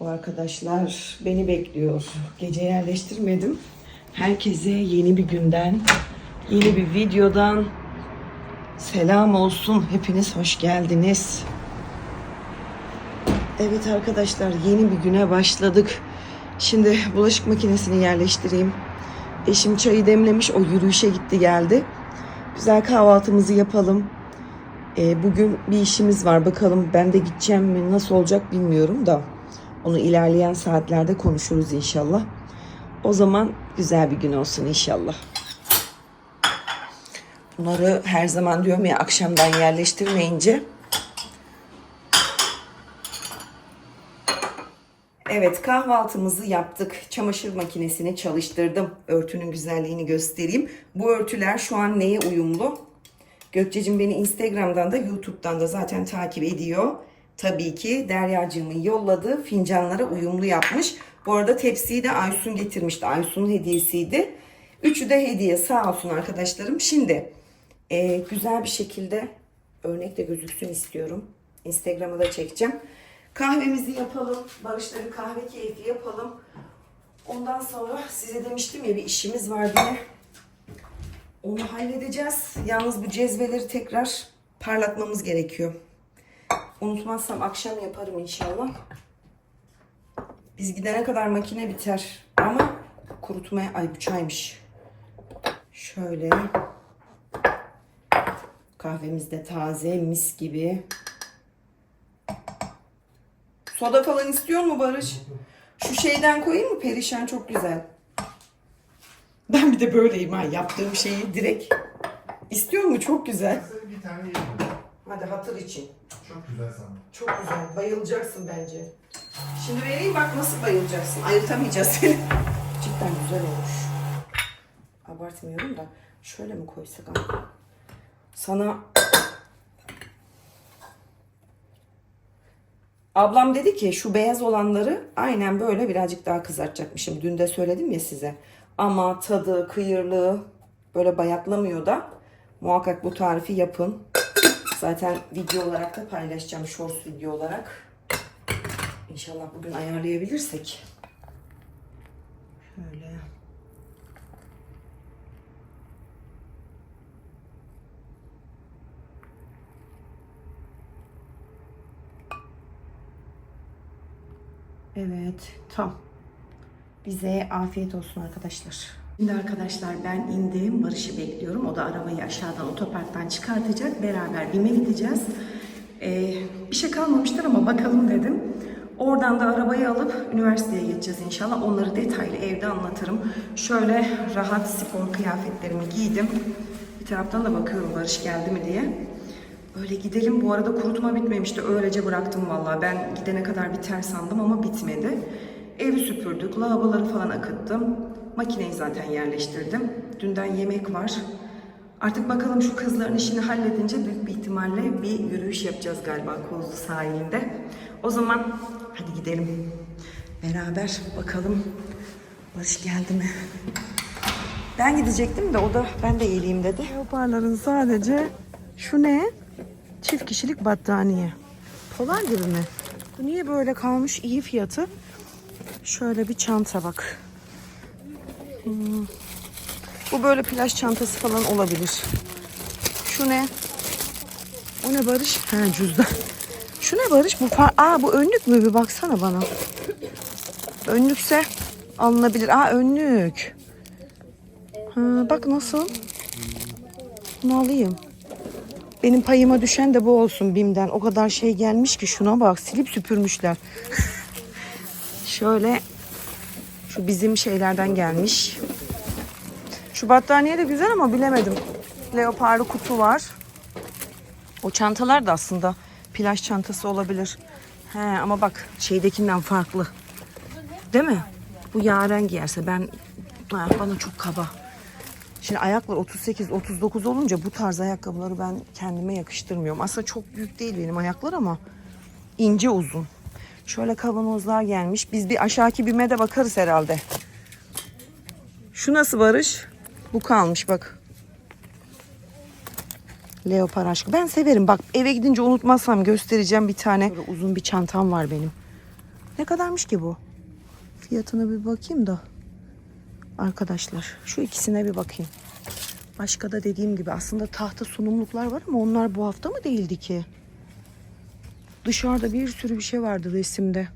Bu arkadaşlar beni bekliyor. Gece yerleştirmedim. Herkese yeni bir günden, yeni bir videodan selam olsun. Hepiniz hoş geldiniz. Evet arkadaşlar yeni bir güne başladık. Şimdi bulaşık makinesini yerleştireyim. Eşim çayı demlemiş o yürüyüşe gitti geldi. Güzel kahvaltımızı yapalım. Ee, bugün bir işimiz var bakalım ben de gideceğim mi nasıl olacak bilmiyorum da. Onu ilerleyen saatlerde konuşuruz inşallah. O zaman güzel bir gün olsun inşallah. Bunları her zaman diyorum ya akşamdan yerleştirmeyince Evet kahvaltımızı yaptık. Çamaşır makinesini çalıştırdım. Örtünün güzelliğini göstereyim. Bu örtüler şu an neye uyumlu? Gökçe'cim beni Instagram'dan da YouTube'dan da zaten takip ediyor. Tabii ki Derya'cığımın yolladığı fincanlara uyumlu yapmış. Bu arada tepsiyi de Aysun getirmişti. Aysun'un hediyesiydi. Üçü de hediye sağ olsun arkadaşlarım. Şimdi e, güzel bir şekilde örnek de gözüksün istiyorum. Instagram'a da çekeceğim. Kahvemizi yapalım. Barış'la bir kahve keyfi yapalım. Ondan sonra size demiştim ya bir işimiz var diye. Onu halledeceğiz. Yalnız bu cezveleri tekrar parlatmamız gerekiyor. Unutmazsam akşam yaparım inşallah. Biz gidene kadar makine biter. Ama kurutmaya... Ay bu çaymış. Şöyle. Kahvemiz de taze mis gibi. Soda falan istiyor mu Barış? Şu şeyden koyayım mı? Perişan çok güzel. Ben bir de böyleyim ha. Yaptığım şeyi direkt istiyor mu? Çok güzel. Bir tane. Hadi hatır için. Çok güzel sandım. Çok güzel. Bayılacaksın bence. Şimdi vereyim bak nasıl bayılacaksın. Ayırtamayacağız seni. Cidden güzel olmuş. Abartmıyorum da. Şöyle mi koysak abi? Sana Ablam dedi ki şu beyaz olanları aynen böyle birazcık daha kızartacakmışım. Dün de söyledim ya size. Ama tadı, kıyırlığı böyle bayatlamıyor da muhakkak bu tarifi yapın. Zaten video olarak da paylaşacağım. Shorts video olarak. İnşallah bugün ayarlayabilirsek. Şöyle. Evet, tam. Bize afiyet olsun arkadaşlar. Şimdi arkadaşlar ben indim. Barış'ı bekliyorum. O da arabayı aşağıdan otoparktan çıkartacak. Beraber BİM'e gideceğiz. Ee, bir şey kalmamıştır ama bakalım dedim. Oradan da arabayı alıp üniversiteye gideceğiz inşallah. Onları detaylı evde anlatırım. Şöyle rahat spor kıyafetlerimi giydim. Bir taraftan da bakıyorum Barış geldi mi diye. Öyle gidelim. Bu arada kurutma bitmemişti. Öylece bıraktım vallahi. Ben gidene kadar biter sandım ama bitmedi. Evi süpürdük. Lavaboları falan akıttım. Makineyi zaten yerleştirdim. Dünden yemek var. Artık bakalım şu kızların işini halledince büyük bir ihtimalle bir yürüyüş yapacağız galiba Kozlu sahilinde. O zaman hadi gidelim. Beraber bakalım Barış geldi mi? Ben gidecektim de o da ben de geleyim dedi. Leoparların sadece şu ne? Çift kişilik battaniye. Polar gibi mi? Bu niye böyle kalmış? İyi fiyatı. Şöyle bir çanta bak. Hmm. Bu böyle plaj çantası falan olabilir. Şu ne? O ne Barış? He cüzdan. Şu ne Barış? Bu par Aa bu önlük mü? Bir baksana bana. Önlükse alınabilir. Aa önlük. Ha, bak nasıl? Bunu alayım. Benim payıma düşen de bu olsun BİM'den. O kadar şey gelmiş ki şuna bak. Silip süpürmüşler. Şöyle şu bizim şeylerden gelmiş. Şu battaniye de güzel ama bilemedim. Leoparlı kutu var. O çantalar da aslında plaj çantası olabilir. He ama bak şeydekinden farklı. Değil mi? Bu yaren giyerse ben bana çok kaba. Şimdi ayaklar 38-39 olunca bu tarz ayakkabıları ben kendime yakıştırmıyorum. Aslında çok büyük değil benim ayaklar ama ince uzun. Şöyle kavanozlar gelmiş. Biz bir aşağıki bime de bakarız herhalde. Şu nasıl Barış? Bu kalmış bak. Leopar aşkı. Ben severim. Bak eve gidince unutmazsam göstereceğim bir tane. Böyle uzun bir çantam var benim. Ne kadarmış ki bu? Fiyatına bir bakayım da. Arkadaşlar şu ikisine bir bakayım. Başka da dediğim gibi aslında tahta sunumluklar var ama onlar bu hafta mı değildi ki? Dışarıda bir sürü bir şey vardı resimde.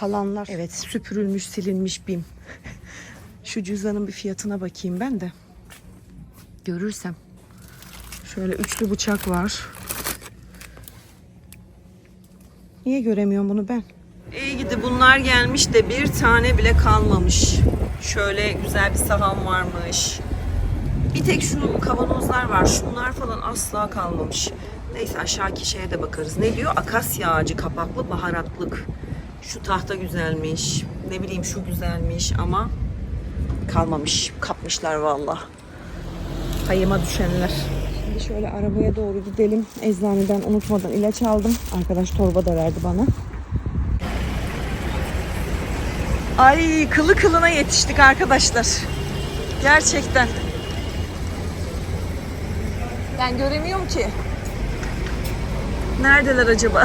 Kalanlar. Evet süpürülmüş silinmiş bim. Şu cüzdanın bir fiyatına bakayım ben de. Görürsem. Şöyle üçlü bıçak var. Niye göremiyorum bunu ben? İyi gidi bunlar gelmiş de bir tane bile kalmamış. Şöyle güzel bir saham varmış. Bir tek şu kavanozlar var. Şunlar falan asla kalmamış. Neyse aşağıki şeye de bakarız. Ne diyor? Akasya ağacı kapaklı baharatlık. Şu tahta güzelmiş. Ne bileyim şu güzelmiş ama kalmamış. Kapmışlar valla. Payıma düşenler. Şimdi şöyle arabaya doğru gidelim. Eczaneden unutmadan ilaç aldım. Arkadaş torba da verdi bana. Ay kılı kılına yetiştik arkadaşlar. Gerçekten. Ben göremiyorum ki. Neredeler acaba?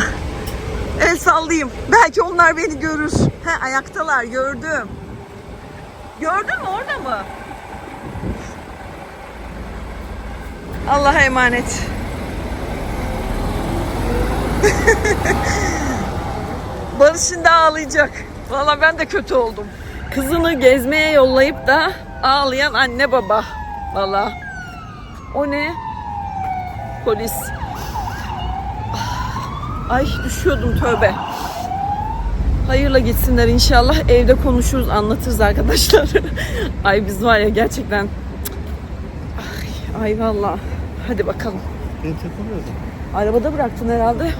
El sallayayım. Belki onlar beni görür. He ayaktalar gördüm. Gördün mü orada mı? Allah'a emanet. Barış şimdi ağlayacak. Valla ben de kötü oldum. Kızını gezmeye yollayıp da ağlayan anne baba. Valla. O ne? Polis. Ay düşüyordum tövbe. Hayırla gitsinler inşallah. Evde konuşuruz, anlatırız arkadaşlar. Ay biz var ya gerçekten. Ay, ay valla. Hadi bakalım. Takılmıyorsun. Arabada bıraktın herhalde.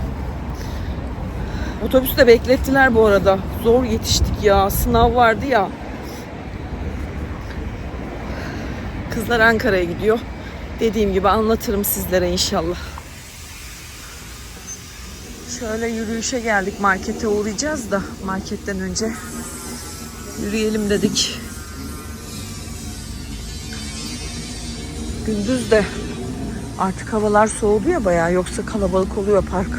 Otobüste beklettiler bu arada. Zor yetiştik ya. Sınav vardı ya. Kızlar Ankara'ya gidiyor. Dediğim gibi anlatırım sizlere inşallah. Şöyle yürüyüşe geldik. Markete uğrayacağız da marketten önce yürüyelim dedik. Gündüz de Artık havalar soğudu ya bayağı yoksa kalabalık oluyor park.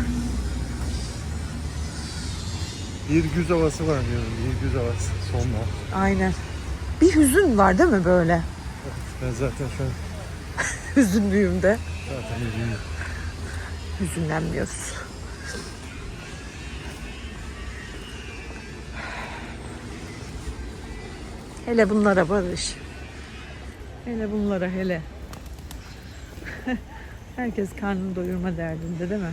Bir güz havası var diyorum. Bir güz havası. Sonbahar. Aynen. Bir hüzün var değil mi böyle? Ben zaten şu an Hüzünlüyüm de. zaten üzgünüm. Hüzünlenmiyoruz. Hele bunlara barış. Hele bunlara hele. Herkes karnını doyurma derdinde değil mi?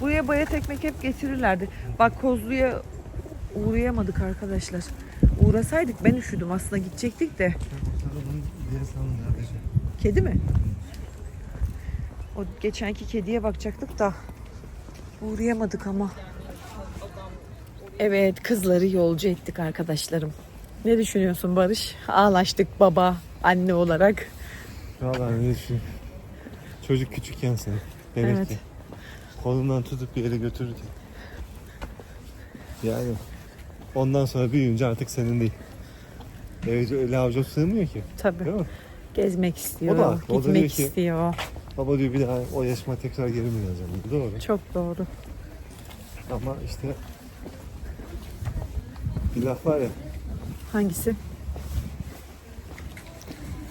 Buraya bayat ekmek hep getirirlerdi. Bak Kozlu'ya uğrayamadık arkadaşlar. Uğrasaydık ben üşüdüm aslında gidecektik de. Kedi mi? O geçenki kediye bakacaktık da uğrayamadık ama. Evet kızları yolcu ettik arkadaşlarım. Ne düşünüyorsun Barış? Ağlaştık baba, anne olarak. Valla ne düşünüyorum. Çocuk küçükken seni. Bebekken. Evet. Kolundan tutup bir yere götürürken. Yani ondan sonra büyüyünce artık senin değil. Eve öyle avuca sığmıyor ki. Tabii. Değil mi? Gezmek istiyor, O da haklı. O da gitmek diyor ki- istiyor. Baba diyor bir daha o yaşıma tekrar geri mi yazacağım? Doğru. Çok doğru. Ama işte bir laf var ya Hangisi?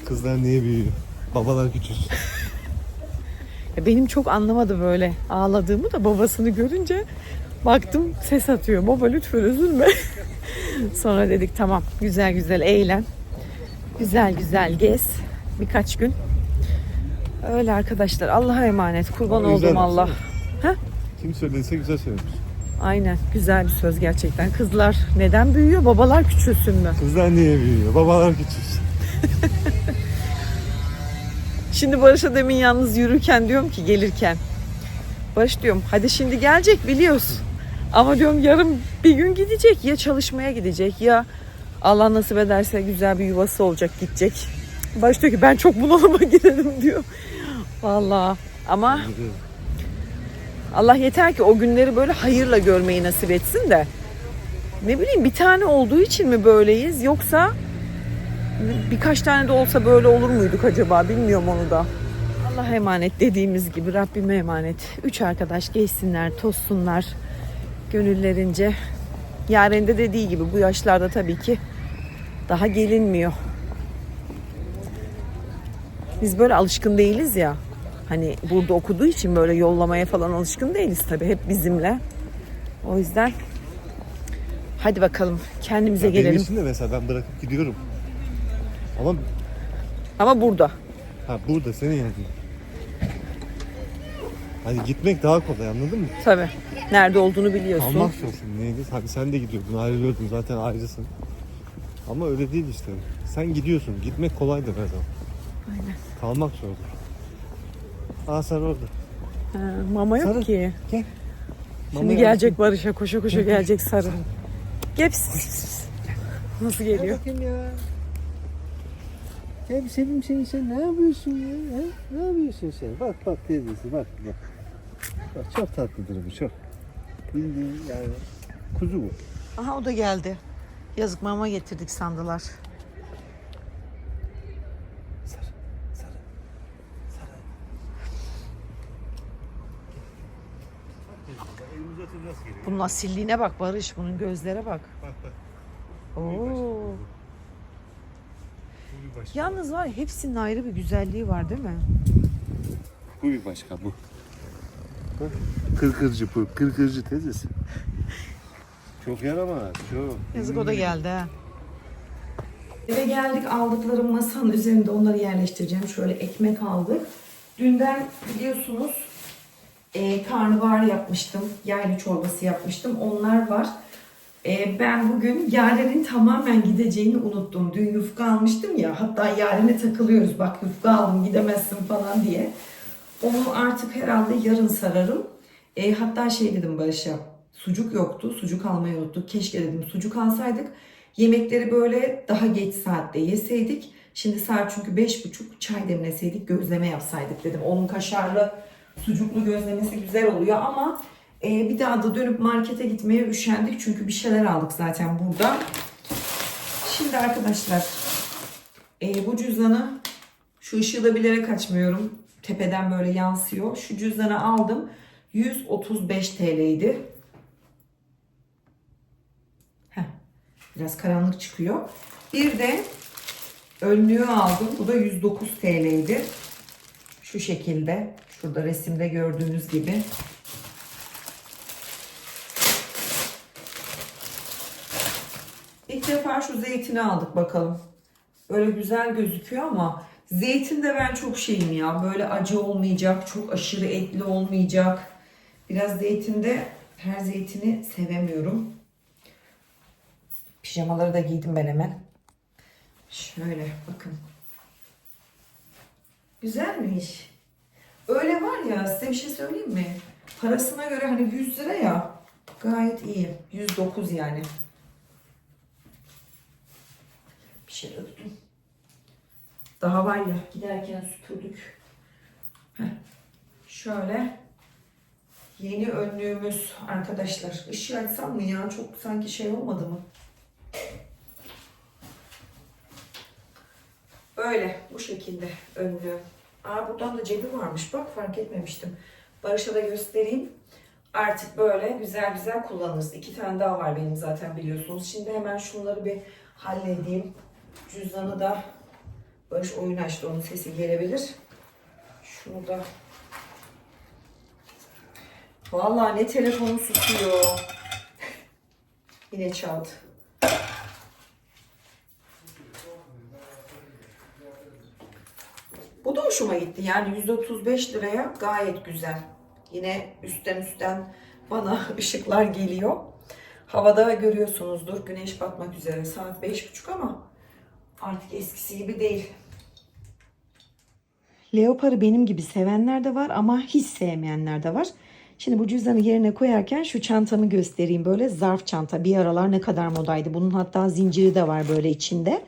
kızlar niye büyüyor? Babalar küçülsün. Ya benim çok anlamadı böyle ağladığımı da babasını görünce baktım ses atıyor. Baba lütfen üzülme. Sonra dedik tamam güzel güzel eğlen. Güzel güzel gez. Birkaç gün. Öyle arkadaşlar Allah'a emanet. Kurban Ama güzel oldum Allah. Kim söylediyse güzel söylemiş. Aynen güzel bir söz gerçekten. Kızlar neden büyüyor? Babalar küçülsün mü? Kızlar niye büyüyor? Babalar küçülsün. Şimdi Barış'a demin yalnız yürürken diyorum ki gelirken. Barış diyorum hadi şimdi gelecek biliyorsun. Ama diyorum yarın bir gün gidecek. Ya çalışmaya gidecek ya Allah nasip ederse güzel bir yuvası olacak gidecek. Barış diyor ki ben çok bunalıma girerim diyor. Vallahi ama Allah yeter ki o günleri böyle hayırla görmeyi nasip etsin de. Ne bileyim bir tane olduğu için mi böyleyiz yoksa birkaç tane de olsa böyle olur muyduk acaba bilmiyorum onu da. Allah'a emanet dediğimiz gibi Rabbime emanet. Üç arkadaş geçsinler, tozsunlar. Gönüllerince. Yaren de dediği gibi bu yaşlarda tabii ki daha gelinmiyor. Biz böyle alışkın değiliz ya. Hani burada okuduğu için böyle yollamaya falan alışkın değiliz tabii. Hep bizimle. O yüzden hadi bakalım kendimize Ya benim gelelim. için de mesela ben bırakıp gidiyorum. Ama Ama burada. ha burada senin yani. Hani gitmek daha kolay anladın mı? Tabii. Nerede olduğunu biliyorsun. Kalmak zor şimdi neydi? Hadi sen de gidiyordun ayrılıyordun zaten ayrısın. Ama öyle değil işte. Sen gidiyorsun. Gitmek kolaydır her zaman. Aynen. Kalmak zordur. Aa sen orada. Ha, mama yok Sarı. ki. Gel. Şimdi Mamaya gelecek Barış'a koşa koşa gelecek sarı. Pis, pis. Nasıl Gel geliyor? bakayım ya. Gel bir seveyim seni sen ne yapıyorsun ya? Ha? Ne yapıyorsun sen? Bak bak teyzesi bak bak. Bak çok tatlıdır bu çok. Bildiğin yani kuzu bu. Aha o da geldi. Yazık mama getirdik sandılar. Sarı, sarı, sarı. Elimizi atınca nasıl geliyor? Bunun asilliğine bak Barış. Bunun gözlere bak. Bak bak. Oo. Bu bir başka. Yalnız var ya, hepsinin ayrı bir güzelliği var değil mi? Bu bir başka bu. Bak, Kırkırcı bu. Kırkırcı teyzesi. Çok yaramaz. Çok. Yazık o da geldi ha. Eve geldik aldıklarım masanın üzerinde onları yerleştireceğim. Şöyle ekmek aldık. Dünden biliyorsunuz e, karnabahar yapmıştım. Yaylı çorbası yapmıştım. Onlar var. E, ben bugün Yaren'in tamamen gideceğini unuttum. Dün yufka almıştım ya. Hatta Yaren'e takılıyoruz. Bak yufka aldım gidemezsin falan diye. Onu artık herhalde yarın sararım. E, hatta şey dedim Barış'a. Sucuk yoktu. Sucuk almayı unuttuk. Keşke dedim sucuk alsaydık. Yemekleri böyle daha geç saatte yeseydik. Şimdi saat çünkü beş buçuk çay demleseydik gözleme yapsaydık dedim. Onun kaşarlı sucuklu gözlemesi güzel oluyor ama e, bir daha da dönüp markete gitmeye üşendik. Çünkü bir şeyler aldık zaten burada. Şimdi arkadaşlar e, bu cüzdanı şu ışığı da bilerek açmıyorum. Tepeden böyle yansıyor. Şu cüzdanı aldım. 135 TL'ydi. Heh, biraz karanlık çıkıyor. Bir de önlüğü aldım. Bu da 109 TL'ydi. Şu şekilde. Şurada resimde gördüğünüz gibi. İlk defa şu zeytini aldık bakalım. Böyle güzel gözüküyor ama zeytin de ben çok şeyim ya. Böyle acı olmayacak, çok aşırı etli olmayacak. Biraz zeytinde her zeytini sevemiyorum. Pijamaları da giydim ben hemen. Şöyle bakın. Güzelmiş. Öyle var ya size bir şey söyleyeyim mi? Parasına göre hani 100 lira ya gayet iyi. 109 yani. Bir şey döktüm. Daha var ya giderken süpürdük. Şöyle yeni önlüğümüz arkadaşlar. Işığı açsam mı ya? Çok sanki şey olmadı mı? Böyle bu şekilde önlüğü. Aa buradan da cebi varmış. Bak fark etmemiştim. Barış'a da göstereyim. Artık böyle güzel güzel kullanırız. İki tane daha var benim zaten biliyorsunuz. Şimdi hemen şunları bir halledeyim. Cüzdanı da Barış oyun açtı. Onun sesi gelebilir. Şunu da Vallahi ne telefonu susuyor. Yine çaldı. Bu da hoşuma gitti. Yani 135 liraya gayet güzel. Yine üstten üstten bana ışıklar geliyor. Havada görüyorsunuzdur. Güneş batmak üzere. Saat 5.30 ama artık eskisi gibi değil. Leopar'ı benim gibi sevenler de var ama hiç sevmeyenler de var. Şimdi bu cüzdanı yerine koyarken şu çantamı göstereyim. Böyle zarf çanta. Bir aralar ne kadar modaydı. Bunun hatta zinciri de var böyle içinde.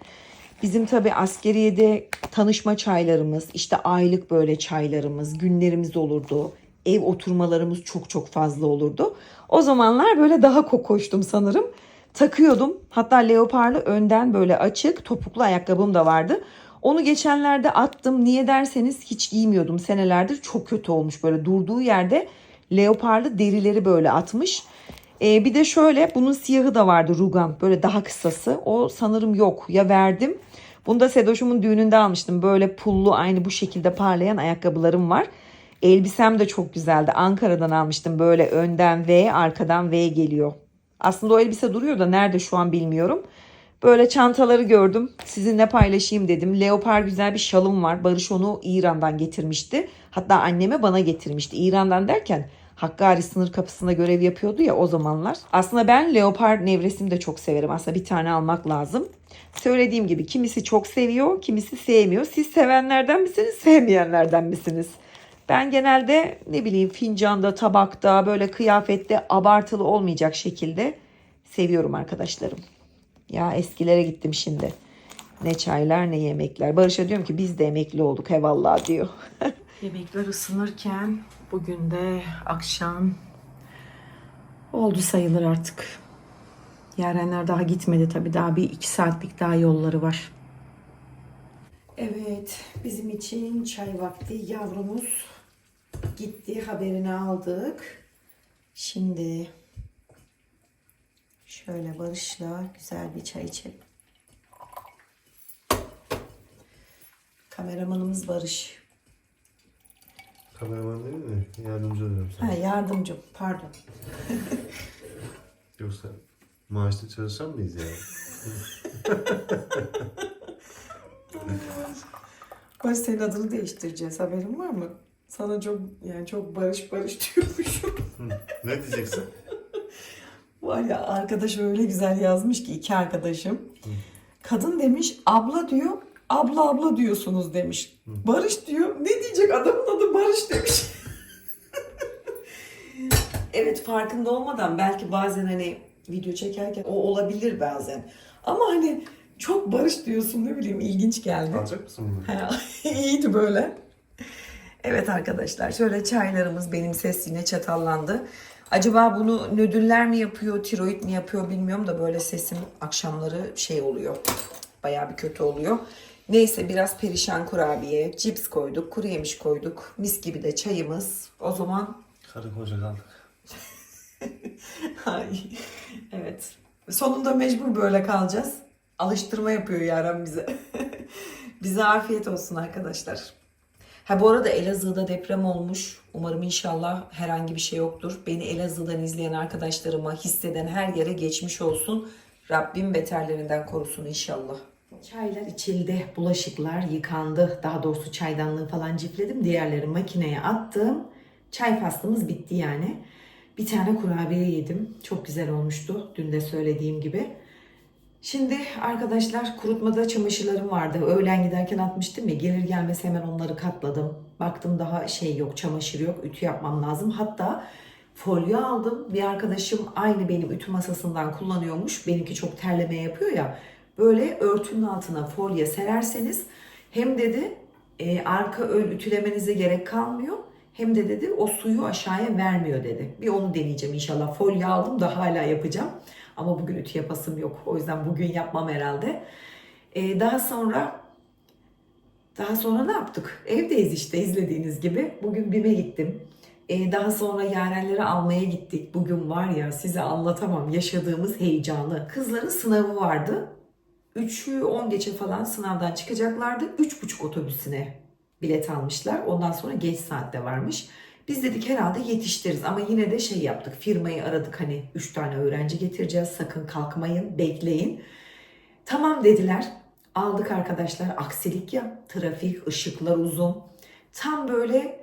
Bizim tabi askeriyede tanışma çaylarımız, işte aylık böyle çaylarımız, günlerimiz olurdu. Ev oturmalarımız çok çok fazla olurdu. O zamanlar böyle daha kokoştum sanırım. Takıyordum. Hatta leoparlı önden böyle açık topuklu ayakkabım da vardı. Onu geçenlerde attım. Niye derseniz hiç giymiyordum senelerdir. Çok kötü olmuş böyle durduğu yerde leoparlı derileri böyle atmış. Ee, bir de şöyle bunun siyahı da vardı rugan böyle daha kısası. O sanırım yok ya verdim. Bunu da Sedoş'umun düğününde almıştım. Böyle pullu aynı bu şekilde parlayan ayakkabılarım var. Elbisem de çok güzeldi. Ankara'dan almıştım. Böyle önden V, arkadan V geliyor. Aslında o elbise duruyor da nerede şu an bilmiyorum. Böyle çantaları gördüm. Sizinle paylaşayım dedim. Leopar güzel bir şalım var. Barış onu İran'dan getirmişti. Hatta anneme bana getirmişti. İran'dan derken Hakkari sınır kapısında görev yapıyordu ya o zamanlar. Aslında ben leopar nevresimi de çok severim. Aslında bir tane almak lazım. Söylediğim gibi kimisi çok seviyor, kimisi sevmiyor. Siz sevenlerden misiniz, sevmeyenlerden misiniz? Ben genelde ne bileyim fincanda, tabakta, böyle kıyafette abartılı olmayacak şekilde seviyorum arkadaşlarım. Ya eskilere gittim şimdi. Ne çaylar ne yemekler. Barış'a diyorum ki biz de emekli olduk hevallah diyor. Yemekler ısınırken bugün de akşam oldu sayılır artık. Yarenler daha gitmedi tabii. Daha bir iki saatlik daha yolları var. Evet, bizim için çay vakti. Yavrumuz gitti, haberini aldık. Şimdi şöyle Barış'la güzel bir çay içelim. Kameramanımız Barış. Kameraman değil mi? Yardımcı oluyorum sana. Ha, yardımcım, pardon. Yoksa maaşlı çalışan mıyız ya? Barış senin adını değiştireceğiz. Haberin var mı? Sana çok yani çok barış barış diyormuşum. ne diyeceksin? Var ya arkadaş öyle güzel yazmış ki iki arkadaşım. Kadın demiş abla diyor abla abla diyorsunuz demiş. Barış diyor ne diyecek adamın adı Barış demiş. evet farkında olmadan belki bazen hani video çekerken o olabilir bazen. Ama hani çok Barış diyorsun ne bileyim ilginç geldi. Alacak mısın bunu? İyiydi böyle. Evet arkadaşlar şöyle çaylarımız benim ses yine çatallandı. Acaba bunu nödüller mi yapıyor, tiroid mi yapıyor bilmiyorum da böyle sesim akşamları şey oluyor. Bayağı bir kötü oluyor. Neyse biraz perişan kurabiye, cips koyduk, kuru yemiş koyduk. Mis gibi de çayımız. O zaman Karı koca kaldık. Ay, evet. Sonunda mecbur böyle kalacağız. Alıştırma yapıyor Yaren bize. bize afiyet olsun arkadaşlar. Ha bu arada Elazığ'da deprem olmuş. Umarım inşallah herhangi bir şey yoktur. Beni Elazığ'dan izleyen arkadaşlarıma, hisseden her yere geçmiş olsun. Rabbim beterlerinden korusun inşallah. Çaylar içildi, bulaşıklar yıkandı. Daha doğrusu çaydanlığı falan cifledim. Diğerleri makineye attım. Çay faslımız bitti yani. Bir tane kurabiye yedim. Çok güzel olmuştu. Dün de söylediğim gibi. Şimdi arkadaşlar kurutmada çamaşırlarım vardı. Öğlen giderken atmıştım ya. Gelir gelmez hemen onları katladım. Baktım daha şey yok, çamaşır yok. Ütü yapmam lazım. Hatta folyo aldım. Bir arkadaşım aynı benim ütü masasından kullanıyormuş. Benimki çok terleme yapıyor ya. Böyle örtünün altına folyo sererseniz hem dedi e, arka ön ütülemenize gerek kalmıyor. Hem de dedi o suyu aşağıya vermiyor dedi. Bir onu deneyeceğim inşallah. Folyo aldım da hala yapacağım. Ama bugün ütü yapasım yok. O yüzden bugün yapmam herhalde. Ee, daha sonra daha sonra ne yaptık? Evdeyiz işte izlediğiniz gibi. Bugün BİM'e gittim. Ee, daha sonra yarenleri almaya gittik. Bugün var ya size anlatamam yaşadığımız heyecanı. Kızların sınavı vardı. 3'ü 10 geçe falan sınavdan çıkacaklardı. 3.30 otobüsüne bilet almışlar. Ondan sonra geç saatte varmış. Biz dedik herhalde yetiştiririz ama yine de şey yaptık. Firmayı aradık hani 3 tane öğrenci getireceğiz. Sakın kalkmayın, bekleyin. Tamam dediler. Aldık arkadaşlar. Aksilik ya. Trafik, ışıklar uzun. Tam böyle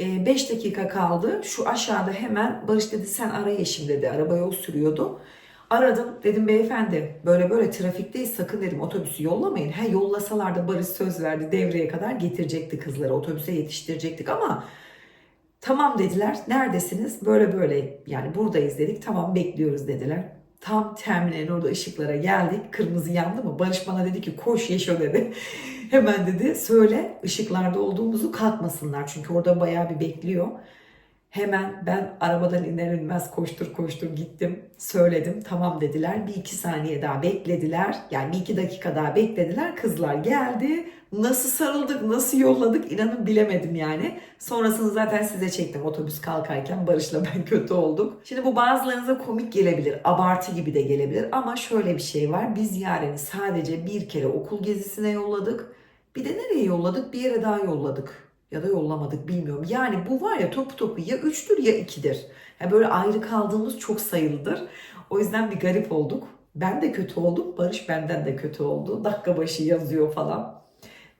5 dakika kaldı. Şu aşağıda hemen Barış dedi sen ara Yeşim dedi. Araba yol sürüyordu. Aradım dedim beyefendi böyle böyle trafikteyiz sakın dedim otobüsü yollamayın. He yollasalar da Barış söz verdi devreye kadar getirecekti kızları otobüse yetiştirecektik ama tamam dediler neredesiniz böyle böyle yani buradayız dedik tamam bekliyoruz dediler. Tam terminalin orada ışıklara geldik kırmızı yandı mı Barış bana dedi ki koş Yeşo dedi. Hemen dedi söyle ışıklarda olduğumuzu kalkmasınlar çünkü orada bayağı bir bekliyor. Hemen ben arabadan iner inmez koştur koştur gittim. Söyledim tamam dediler. Bir iki saniye daha beklediler. Yani bir iki dakika daha beklediler. Kızlar geldi. Nasıl sarıldık, nasıl yolladık inanın bilemedim yani. Sonrasını zaten size çektim otobüs kalkarken Barış'la ben kötü olduk. Şimdi bu bazılarınıza komik gelebilir, abartı gibi de gelebilir ama şöyle bir şey var. Biz Yaren'i sadece bir kere okul gezisine yolladık. Bir de nereye yolladık? Bir yere daha yolladık. Ya da yollamadık bilmiyorum. Yani bu var ya topu topu ya üçtür ya ikidir. Yani böyle ayrı kaldığımız çok sayılıdır. O yüzden bir garip olduk. Ben de kötü oldum. Barış benden de kötü oldu. Dakika başı yazıyor falan.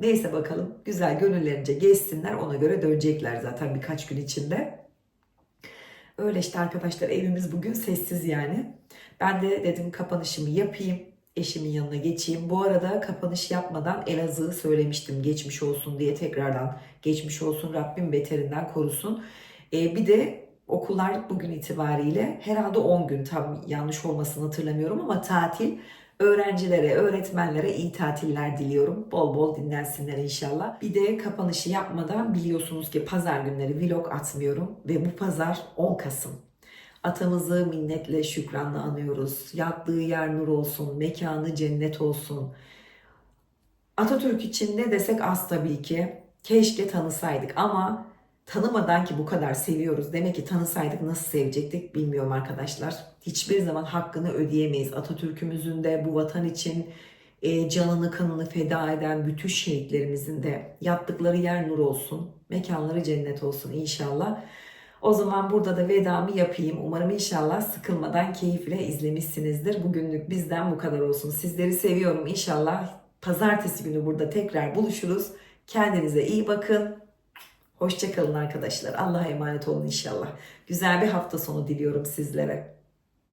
Neyse bakalım. Güzel gönüllerince gezsinler. Ona göre dönecekler zaten birkaç gün içinde. Öyle işte arkadaşlar evimiz bugün sessiz yani. Ben de dedim kapanışımı yapayım. Eşimin yanına geçeyim. Bu arada kapanış yapmadan Elazığ'ı söylemiştim. Geçmiş olsun diye tekrardan geçmiş olsun Rabbim beterinden korusun. Ee, bir de okullar bugün itibariyle herhalde 10 gün tam yanlış olmasını hatırlamıyorum ama tatil. Öğrencilere, öğretmenlere iyi tatiller diliyorum. Bol bol dinlensinler inşallah. Bir de kapanışı yapmadan biliyorsunuz ki pazar günleri vlog atmıyorum ve bu pazar 10 Kasım. Atamızı minnetle, şükranla anıyoruz. Yattığı yer nur olsun, mekanı cennet olsun. Atatürk için ne desek az tabii ki. Keşke tanısaydık ama tanımadan ki bu kadar seviyoruz. Demek ki tanısaydık nasıl sevecektik bilmiyorum arkadaşlar. Hiçbir zaman hakkını ödeyemeyiz. Atatürk'ümüzün de bu vatan için e, canını kanını feda eden bütün şehitlerimizin de yattıkları yer nur olsun. Mekanları cennet olsun inşallah. O zaman burada da vedamı yapayım. Umarım inşallah sıkılmadan keyifle izlemişsinizdir. Bugünlük bizden bu kadar olsun. Sizleri seviyorum. İnşallah pazartesi günü burada tekrar buluşuruz. Kendinize iyi bakın. Hoşçakalın arkadaşlar. Allah'a emanet olun inşallah. Güzel bir hafta sonu diliyorum sizlere.